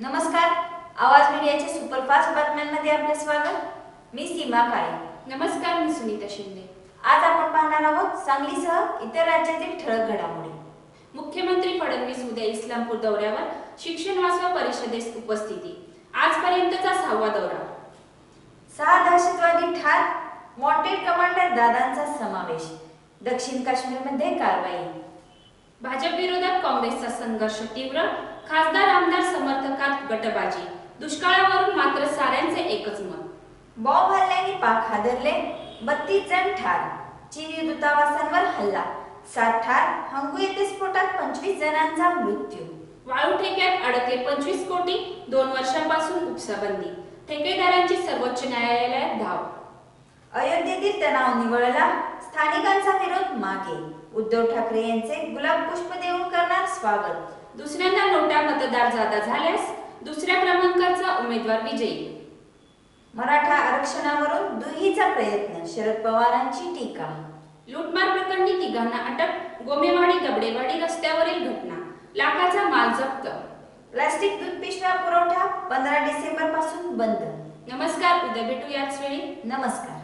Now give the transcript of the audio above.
नमस्कार आवाज मीडियाच्या सुपरफास्ट बातम्यांमध्ये आपले स्वागत. मी सीमा काळे. नमस्कार मी सुनीता शिंदे. आज आपण पाहणार आहोत सांगलीसह इतर राज्यातील ठळक घडामोडी. मुख्यमंत्री फडणवीस उद्या इस्लामपूर दौऱ्यावर शिक्षण वाचवा परिषदेस उपस्थिती. आजपर्यंतचा सहावा दौरा. सहा दहशतवादी ठार वॉन्टेड कमांडर दादांचा समावेश. दक्षिण काश्मीरमध्ये कारवाई. भाजप विरोधात काँग्रेसचा संघर्ष तीव्र खासदार आमदार समर्थकात गटबाजी दुष्काळावरून मात्र साऱ्यांचे एकच मत. बॉम्ब हल्ल्याने पाक हादरले बत्तीस जण ठार. चीनी दूतावासांवर हल्ला. सात ठार हंगू येथे स्फोटात पंचवीस जणांचा मृत्यू. वाळू ठेक्यात अडकले पंचवीस कोटी दोन वर्षांपासून उपसाबंदी. ठेकेदारांची सर्वोच्च न्यायालयात धाव. अयोध्येतील तणाव निवळला स्थानिकांचा विरोध मागे. उद्धव ठाकरे यांचे गुलाब पुष्प देऊन करणार स्वागत. दुसऱ्यांदा नोटा मतदार जादा झाल्यास दुसऱ्या क्रमांकाचा उमेदवार विजयी. मराठा आरक्षणावरून दुहीचा प्रयत्न शरद पवारांची टीका. लूटमार प्रकरणी तिघांना अटक गोमेवाडी गबडेवाडी रस्त्यावरील घटना लाखाचा माल जप्त. प्लास्टिक दूध पिशव्या पुरवठा पंधरा डिसेंबरपासून बंद. नमस्कार उद्या भेटू याच वेळी. नमस्कार.